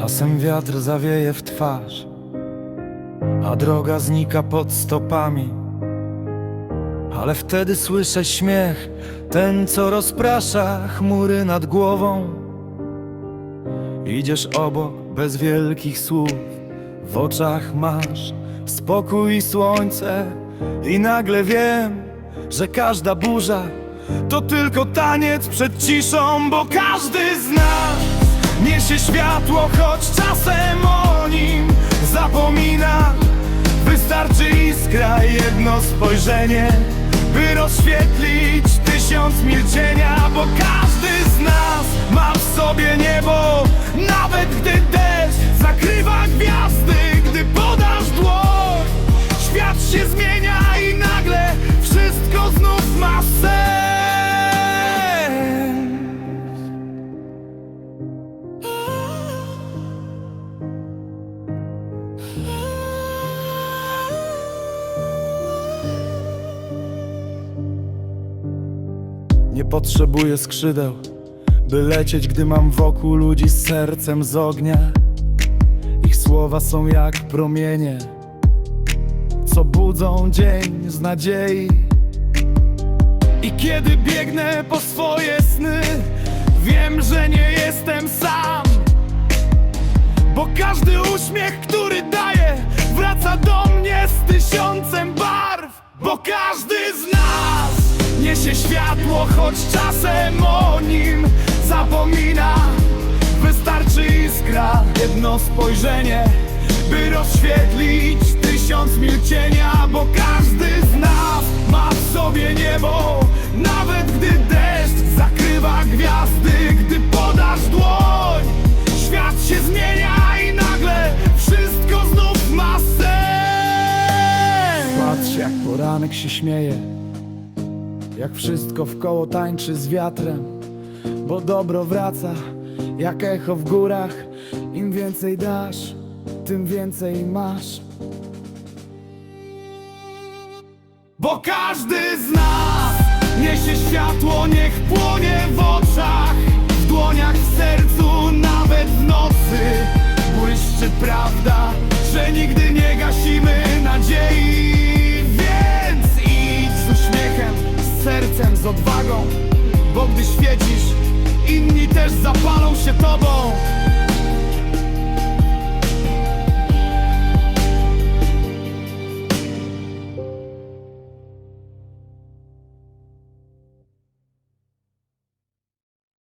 Czasem wiatr zawieje w twarz, a droga znika pod stopami. Ale wtedy słyszę śmiech, ten co rozprasza chmury nad głową. Idziesz obok bez wielkich słów, w oczach masz spokój i słońce, i nagle wiem, że każda burza to tylko taniec przed ciszą, bo każdy z niesie światło, choć czasem o nim zapomina. Wystarczy iskra, jedno spojrzenie, by rozświetlić tysiąc milczenia, Nie potrzebuję skrzydeł, by lecieć, gdy mam wokół ludzi z sercem z ognia. Ich słowa są jak promienie, co budzą dzień z nadziei. I kiedy biegnę po swoje sny, wiem, że nie jestem sam. Bo każdy uśmiech, który daję, wraca do mnie z tysiącem niesie światło, choć czasem o nim zapomina. Wystarczy iskra, jedno spojrzenie, by rozświetlić tysiąc milczenia. Bo każdy z nas ma w sobie niebo, nawet gdy deszcz zakrywa gwiazdy, gdy podasz dłoń. Świat się zmienia i nagle wszystko znów ma sens Patrz jak poranek się śmieje Jak wszystko w koło tańczy z wiatrem Bo dobro wraca jak echo w górach. Im więcej dasz, tym więcej masz. Bo każdy z nas niesie światło, niech płonie w oczach, z odwagą, bo gdy świecisz, inni też zapalą się tobą.